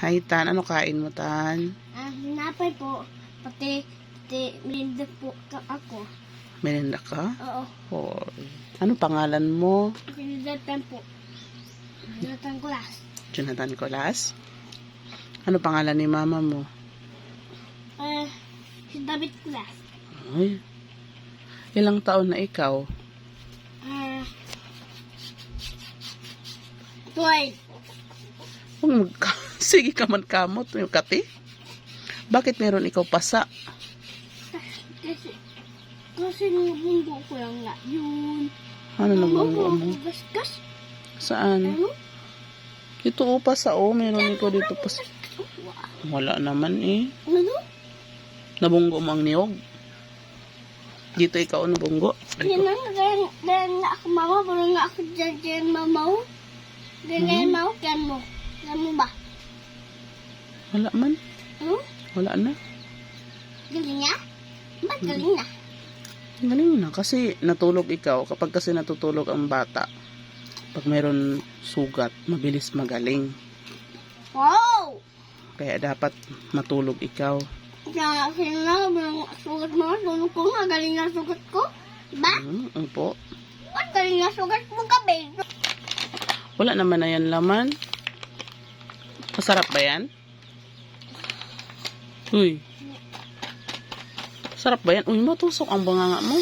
Hi, Tan. Ano kain mo, Tan? Ah, napay po. Pati, pati, merinda po ka ako. Merenda ka? Oo. Hoy. Ano pangalan mo? Sinidatan po. Sinidatan ko last. Jonathan Colas? Ano pangalan ni mama mo? Eh, si David ko last. Ay. Ilang taon na ikaw? Ah, 12. Huwag magka... Sige ka man kamot, yung kati. Bakit meron ikaw pasa? Kasi, kasi nabunggo ko lang nga. Yun. Ano na banggo mo? Gasgas. Saan? Ano? Ito o pasa o. Meron ikaw dito pasa. Wala naman eh. Ano? Nabunggo mo ang niyog. Dito ikaw nabunggo. Yan lang, ganyan, ganyan nga ako mama, pero nga ako dyan, dyan mamaw. Ganyan mamaw, yan mo. Wala man. Hmm? Wala na. Galing nga? Ba't galing na? Galing na. Kasi natulog ikaw. Kapag kasi natutulog ang bata, pag meron sugat, mabilis magaling. Wow! Kaya dapat matulog ikaw. Kaya na, sugat mo, sunog ko nga, galing nga sugat ko. Diba? Hmm, po. Ba't galing nga sugat mo gabi? Wala naman na yan laman. Masarap ba yan? Uy. Sarap ba yan? Uy, matusok ang banganga mo.